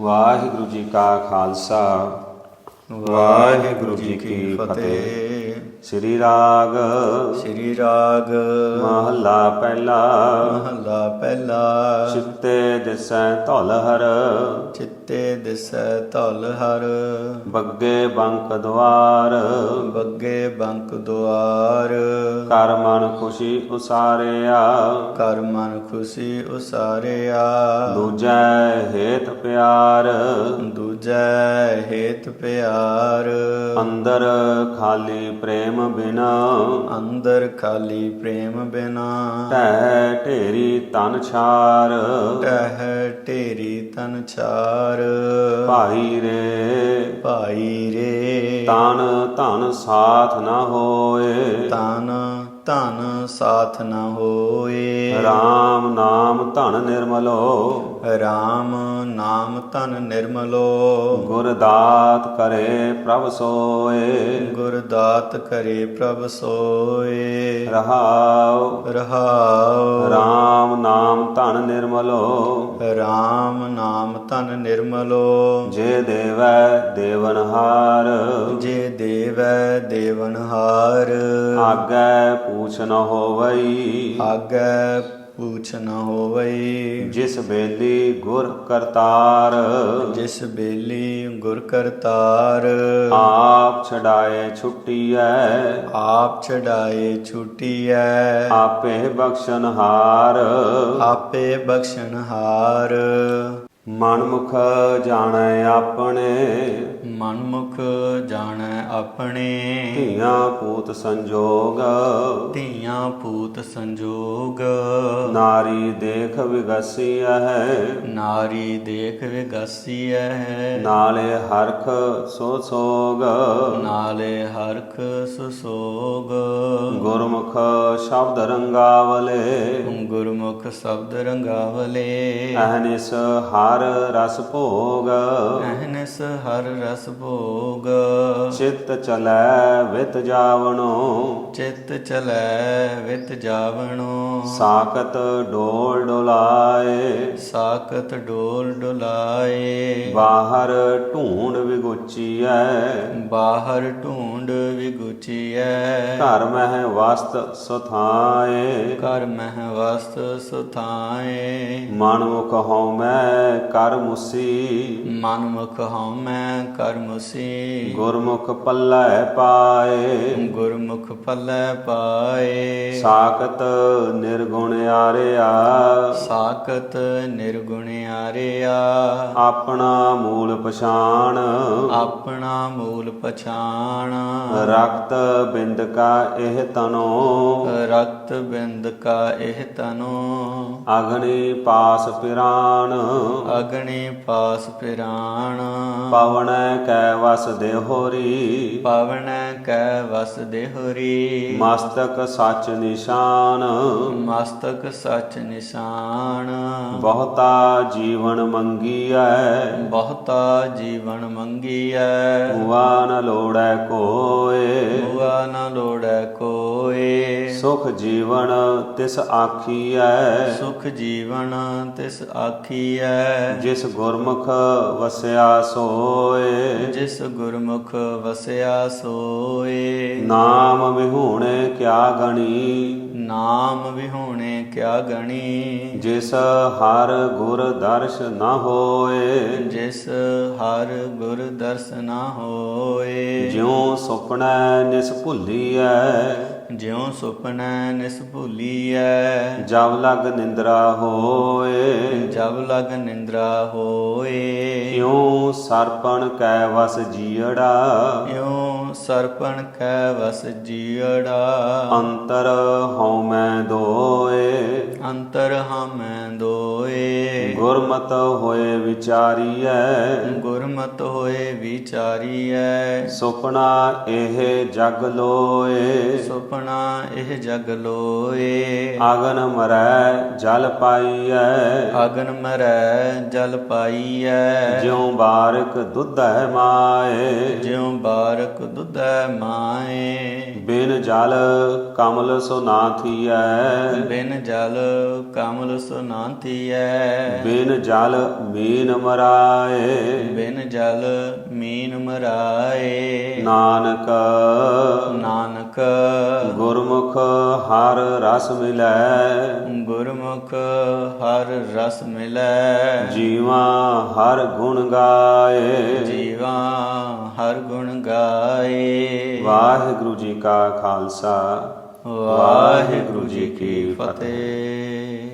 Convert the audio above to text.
ਵਾਹਿਗੁਰੂ ਜੀ ਕਾ ਖਾਲਸਾ। ਵਾਹਿਗੁਰੂ ਜੀ ਕੀ ਫਤਿਹ। ਸ੍ਰੀ ਰਾਗ। ਸ੍ਰੀ ਰਾਗ। ਮਹੱਲਾ ਪਹਿਲਾ। ਮਹਲਾ ਪਹਿਲਾ। ਚਿੱਤੇ ਦਿਸੈ ਧੁਲ ਹਰ। ਚਿੱਤੇ ਦਿਸੈ ਧੁਲ ਹਰ। ਬੱਗੇ ਬੰਕ ਦਵਾਰ ਬੰਕ ਦੁਆਰ। ਕਰ ਮਨ ਖੁਸ਼ੀ ਉਸਾਰਿਆ। ਕਰ ਮਨ ਖੁਸ਼ੀ ਉਸਾਰਿਆ। ਦੂਜੈ ਹੇਤ ਪਿਆਰ। ਦੂਜੈ ਹੇਤ ਪਿਆਰ। ਅੰਦਰ ਖਾਲੀ ਪ੍ਰੇਮ ਬਿਨਾ। ਅੰਦਰ ਖਾਲੀ ਪ੍ਰੇਮ ਬਿਨਾ। ਢਹਿ ਢੇਰੀ ਤਨ ਛਾਰ। ਟਹਿ ਢੇਰੀ ਤਨ ਚਾਰ ਭਾਈ ਰੇ। ਭਾਈ ਰੇ। ਤਨ ਧਨ ਸਾਥ ਨਾ ਹੋਏ। ਤਨ ਧਨ ਸਾਥ ਨ ਹੋਏ। RAM ਨਾਮ ਧਨ ਨਿਰਮਲੋ। RAM ਨਾਮ ਧਨ ਨਿਰਮਲੋ। ਗੁਰ ਦਾਤ ਕਰੇ ਪ੍ਰਭ ਸੋਏ। ਗੁਰ ਦਾਤ ਕਰੇ ਪ੍ਰਭ ਸੋਏ। ਰਹਾਉ। ਰਹਾਉ। RAM ਨਾਮ ਧਨ ਨਿਰਮਲੋ। RAM ਨਾਮ ਧਨ ਨਿਰਮਲੋ। ਜੇ ਦੇਵੈ ਦੇਵਨਹਾਰ। ਜੇ ਦੇਵੈ ਦੇਵਨਹਾਰ। ਆਗੈ ਪੂਛ ਨ ਹੋਵਈ। ਆਗੈ ਪੂਛ ਨ ਹੋਵਈ। ਜਿਸ ਬੇਲੀ ਗੁਰ ਕਰਤਾਰ। ਜਿਸ ਬੇਲੀ ਗੁਰ ਕਰਤਾਰ। ਆਪ ਛਡਾਏ ਛੁੱਟੀਐ। ਆਪ ਛਡਾਏ ਛੁਟੀਐ। ਆਪੇ ਬਖਸ਼ਨਹਾਰ। ਆਪੇ ਬਖਸ਼ਣਹਾਰ ਮਨ ਮੁਖ ਜਾਣੈ ਆਪਣੇ। ਮਨਮੁਖ ਜਾਣੈ ਆਪਣੇ। ਧੀਆਂ ਪੂਤ ਸੰਜੋਗ। ਧੀਆਂ ਪੂਤ ਸੰਜੋਗ। ਨਾਰੀ ਦੇਖ ਵਿਗਸੀ ਹੈ ਨਾਰੀ ਦੇਖ ਵਿਗਾਸੀਐ। ਨਾਲੇ ਹਰਖ ਸੋ ਸੋਗ। ਨਾਲੇ ਹਰਖ ਸੁਸੋਗ ਗੁਰਮੁਖ ਸ਼ਬਦ ਰੰਗਾਵਲੇ। ਗੁਰਮੁਖ ਸ਼ਬਦ ਰੰਗਾਵਲੇ। ਅਹਨਿਸ ਹਰ ਰਸ ਭੋਗ। ਅਹਨਸ ਹਰ ਰਸ ਭੋਗ। ਚਿੱਤ ਚਲੈ ਵਿਤ ਜਾਵਣੋ। ਚਿੱਤ ਚਲੈ ਵਿਤ ਜਾਵਣੋ। ਸਾਖਤ ਡੋਲ ਡੋਲਾਏ। ਸਾਕਤ ਡੋਲ ਡੁਲਾਏ। ਬਾਹਰ ਢੂੰਡ ਵਿਗੁਚੀਐ। ਬਾਹਰ ਢੂੰਡ ਵਿਗੁਚੀਐ। ਘਰ ਮਹਿ ਵਸਤ ਸੁਥਾਏ। ਕਰ ਮਹਿ ਵਸਤ ਸੁਥਾਏ। ਮਨ ਮੁਖ ਹਉ ਮੈਂ ਕਰ ਮੁਸੀ। ਮਨ ਮੁਖ ਹਉਮੈ ਕਰ ਮੁਸੀ। ਗੁਰਮੁਖ ਪੱਲੇ ਪਾਏ। ਗੁਰਮੁਖ ਪੱਲੇ ਪਾਏ। ਸਾਖਤ ਨਿਰਗੁਣ ਆਰਿਆ। ਸਾਕਤ ਨਿਰਗੁਣ ਆਰਿਆ। ਆਪਣਾ ਮੂਲ ਪਛਾਣ। ਆਪਣਾ ਮੂਲ ਪਛਾਣ। ਰਕਤ ਬਿੰਦ ਕਾ ਇਹ ਤਨੋ। ਰਕਤ ਬਿੰਦ ਕਾ ਇਹ ਤਨੋ। ਅਗਨੀ ਪਾਸ ਪਿਰਾਨ। ਅਗਣੀ ਪਾਸ ਪਿਰਾਣ ਪਵਨੈ ਕੈ ਵਸ ਦੇਹੋਰੀ। ਪਵਨੈ ਕੈ ਵਸ ਦੇਹਰੀ। ਮਸਤਕ ਸੱਚ ਨਿਸ਼ਾਨ। ਮਸਤਕ ਸਚ ਨਿਸ਼ਾਨ। ਬਹੁਤਾ ਜੀਵਨ ਮੰਗੀਐ। ਬਹੁਤਾ ਜੀਵਨ ਮੰਗੀਐ। ਹੁਆ ਨ ਲੋੜੈ ਕੋਏ। ਹੁਆ ਨ ਲੋੜੈ ਕੋਏ। ਸੁਖ ਜੀਵਨ ਤਿਸ ਆਖੀਐ। ਸੁਖ ਜੀਵਨ ਤਿਸ ਆਖੀਐ। ਜਿਸ ਗੁਰਮੁਖ ਵਸਿਆ ਸੋਏ। ਜਿਸ ਗੁਰਮੁਖ ਵਸਿਆ ਸੋਏ। ਨਾਮ ਵਿਹੂਣੇ ਕਿਆ ਗਣੀ। ਨਾਮ ਵਿਹੂਣੇ ਕਿਆ ਗਣੀ। ਜਿਸ ਹਰ ਗੁਰ ਦਰਸ਼ ਨ ਹੋਏ। ਜਿਸ ਹਰ ਗੁਰ ਦਰਸ ਨਾ ਹੋਏ। ਜਿਉ ਸੁਪਨੈ ਨਿਸ ਭੁੱਲੀਐ। ਜਿਉ ਸੁਪਨੈ ਨਿਸ ਭੂਲੀਐ। ਜਬ ਲਗ ਨਿੰਦਰਾ ਹੋਏ। ਜਬ ਲਗ ਨਿੰਦਰਾ ਹੋਏ। ਕਿਉ ਸਰਪਣ ਕੈ ਵਸ ਜੀੜਾ ਇਉ ਸਰਪਣ ਕੈ ਵਸ ਜੀੜਾ ਅੰਤਰ ਹਉ ਮੈਂ ਦੋਏ। ਅੰਤਰ ਹਮੈ ਦੋਏ। ਗੁਰਮਤ ਹੋਏ ਵਿਚਾਰੀਐ। ਗੁਰਮਤ ਹੋਏ ਵਿਚਾਰੀਐ। ਸੁਪਨਾ ਇਹ ਜਗ ਲੋਏ। ਸੁਪਨਾ ਇਹ ਜਗ ਲੋਏ। ਅਗਨ ਮਰੈ ਜਲ ਪਾਈਐ। ਅਗਨ ਮਰੈ ਜਲ ਪਾਈਐ। ਜਿਉ ਬਾਰਕ ਦੁੱਧੈ ਮਾਏ। ਜਿਉ ਬਾਰਕ ਦੁੱਧ ਮਾਏ। ਬਿਨ ਜਲ ਕਮਲ ਸੋ ਨਾ ਥੀਐ ਬਿਨ ਜਲ ਕਮਲ ਸੁਨਾੰਤੀਐ ਬਿਨ ਜਲ ਮੀਨ ਮਰਾਏ। ਬਿਨ ਜਲ ਮੀਨ ਮਰਾਏ। ਨਾਨਕ। ਨਾਨਕ। ਗੁਰਮੁਖ ਹਰ ਰਸ ਮਿਲੈ। ਗੁਰਮੁਖ ਹਰ ਰਸ ਮਿਲੈ। ਜੀਵਾ ਹਰ ਗੁਣ ਗਾਏ। ਜੀਵਾ ਹਰ ਗੁਣ ਗਾਏ। ਵਾਹਿਗੁਰੂ ਜੀ ਕਾ ਖਾਲਸਾ। ਵਾਹਿਗੁਰੂ ਜੀ ਕੀ ਫਤਿਹ।